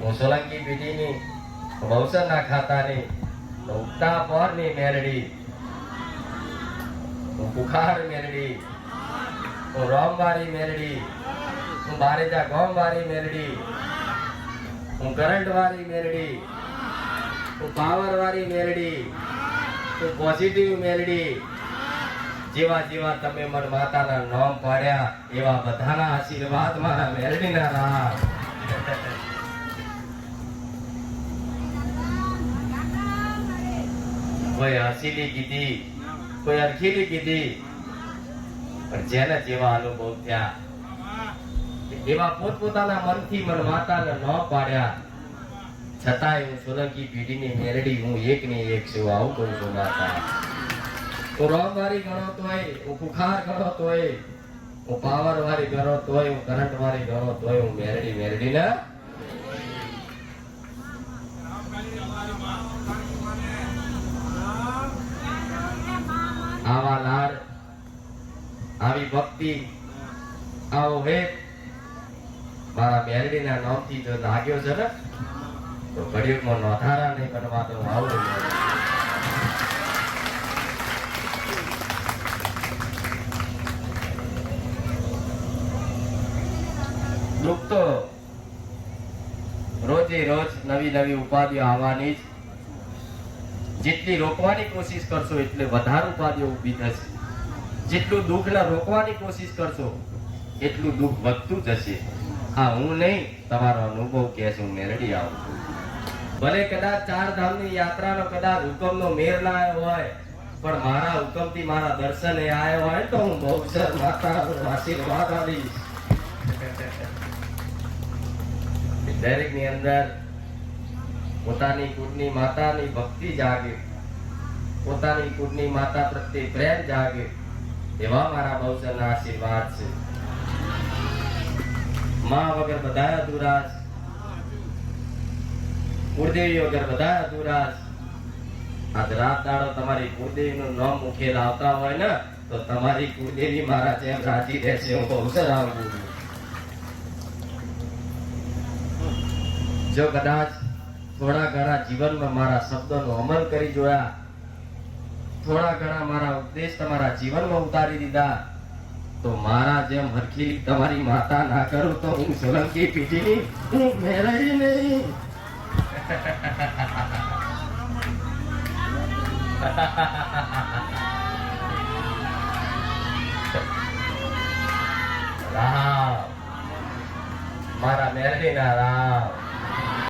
હું સોલંકી પીઢીની બહુસરના ખાતાની ઉગતા પોરની મેરડી હું બુખાર મેરડી હું રોમવારી મેરડી હું બારેજા ગોમવારી મેરડી હું કરંટવાળી મેરડી હું પાવરવાળી મેરડી હું પોઝિટિવ મેરડી, જેવા જેવા તમે મન માતાના નામ પાડ્યા, એવા બધાના આશીર્વાદ મારા મેરડીના રાહ કોઈ હસીલી કીધી કોઈ અરખીલી કીધી. પણ જેના જેવા અનુભવ થયા, એવા પોતપોતાના મનથી મન માતાને ન પાડ્યા. છતાંય હું સોલંકી પેઢીની મેરડી હું એક ની એક છું, આવું કહું છું માતા. હું રોમવારી ગણો તોય, હું કુખાર ગણો તોય, હું પાવર વાળી ગણો તોય, હું કરંટ વાળી ગણો તોય, હું મેરડી મેરડી ને લાડ આવી ભક્તિ, આવો હે મારા બેરડીના નામથી જો લાગ્યો છે ને, તો ઘડીકમાં નોંધારા નહીં કરવા તો આવું રોજે રોજ નવી નવી ઉપાધિઓ આવવાની જ જેટલી રોકવાની કોશિશ કરશો એટલે વધારે ઉપાધિઓ ઊભી થશે. જેટલું દુઃખને રોકવાની કોશિશ કરશો, એટલું દુઃખ વધતું જશે. હા, હું નહીં, તમારો અનુભવ કે છે, હું મેરડી આવું ભલે કદાચ ચાર ધામની યાત્રાનો કદાચ હુકમનો મેર ના આવ્યો હોય, પણ મારા હુકમથી મારા દર્શને આવ્યો હોય તો હું બહુ માતાનો આશીર્વાદ આપીશ. દરેકની અંદર પોતાની કુળની માતાની ભક્તિ જાગે. પોતાની કુળની માતા પ્રત્યે પ્રેમ જાગે. એવા મારા બહુચરના આશીર્વાદ છે. માં વગર બધા અધૂરા કુળદેવી વગર બધા અધૂરા આજ રાત દાડો તમારી કુળદેવીનું નામ મુખે લાવતા હોય ને, તો તમારી કુળદેવી મારા જેમ રાજી રહેશે. હું બહુચર આવું જો કદાચ થોડા ઘણા જીવનમાં મારા શબ્દનો અમલ કરી જોયા. થોડા ઘણા મારા ઉપદેશ તમારા જીવનમાં ઉતારી દીધા. તો મારા જેમ હરખી તમારી માતા ના કરું તો હું સોલંકી પીઢીની હું મેળવી નહીં. રામ. મારા મેરડીના રામ.